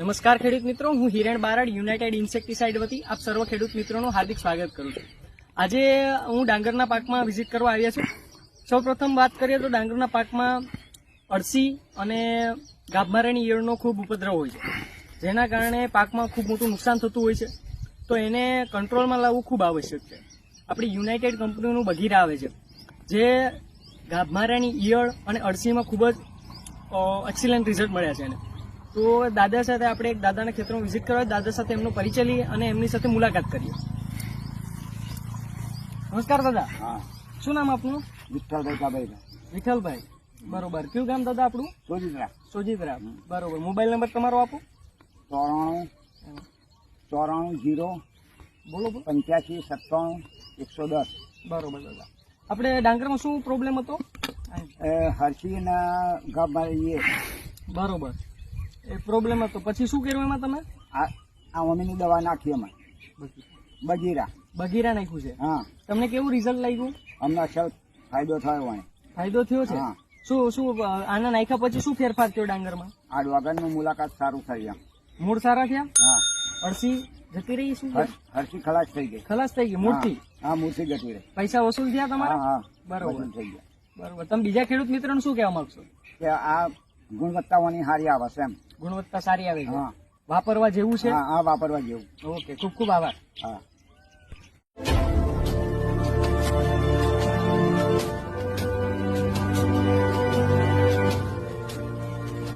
નમસ્કાર ખેડૂત મિત્રો, હું હિરેન બારડ યુનાઇટેડ ઇન્સેક્ટિસાઇડ વતી આપ સર્વ ખેડૂત મિત્રોનું હાર્દિક સ્વાગત કરું છું. આજે હું ડાંગરના પાકમાં વિઝિટ કરવા આવ્યા છું. સૌપ્રથમ વાત કરીએ તો ડાંગરના પાકમાં અળસી અને ગાભમારાની ઈયળનો ખૂબ ઉપદ્રવ હોય છે. જેના કારણે પાકમાં ખૂબ મોટું નુકસાન થતું હોય છે. તો એને કંટ્રોલમાં લાવવું ખૂબ આવશ્યક છે. આપણી યુનાઇટેડ કંપનીનું બગીરા આવે છે, જે ગાભમારાની ઈયળ અને અળસીમાં ખૂબ જ એક્સિલન્ટ રિઝલ્ટ મળ્યા છે એને. તો દાદા સાથે આપણે એક દાદાના ખેતરમાં વિઝિટ કરવા દાદા સાથે એમનો પરિચય લઈએ અને એમની સાથે મુલાકાત કરીએ. નમસ્કાર દાદા. હા. શું નામ આપનું? વિઠ્ઠલભાઈ કાભાઈ વિઠ્ઠલભાઈ. બરોબર. કયું ગામ દાદા આપણું? સોજીતરા. સોજીતરા. બરોબર. મોબાઈલ નંબર તમારો આપો. ચોરાણું ચોરાણું જીરો બોલો પંચ્યાસી સત્તાણું એકસો દસ. બરોબર દાદા. આપણે ડાંગરમાં શું પ્રોબ્લેમ હતો? હર્ષીના ગામ બરોબર. એ પ્રોબ્લેમ હતો. પછી શું કર્યું એમાં તમે? આ આ મમ્મીની દવા નાખી અમે બગીરા. બગીરા નાખ્યું છે. હા. તમને કેવું રિઝલ્ટ લાગ્યું? અમને અસર ફાયદો થયો હોય ફાયદો થયો છે? શું શું આના નાખ્યા પછી શું ફેરફાર થયો ડાંગરમાં? આ ડવાગરની મુલાકાત સારું થઈ એમ. મૂળ સારા થયા? હા. અળસી જતી રહી શું? હર- હરસી ખલાસ થઈ ગઈ. ખલાસ થઈ ગઈ મૂળથી હા, મૂર્તિ જતી રહી. પૈસા વસૂલ થયા તમારા? હા બરોબર. થઈ ગયા. બરોબર. તમે બીજા ખેડૂત મિત્રોને શું કહેવા માંગશો? કે આ ગુણવત્તાઓની હારી આવે છે એમ. ગુણવત્તા સારી આવે છે હા. વાપરવા જેવું છે? હા વાપરવા જેવું. ઓકે ખૂબ ખૂબ આભાર. હા.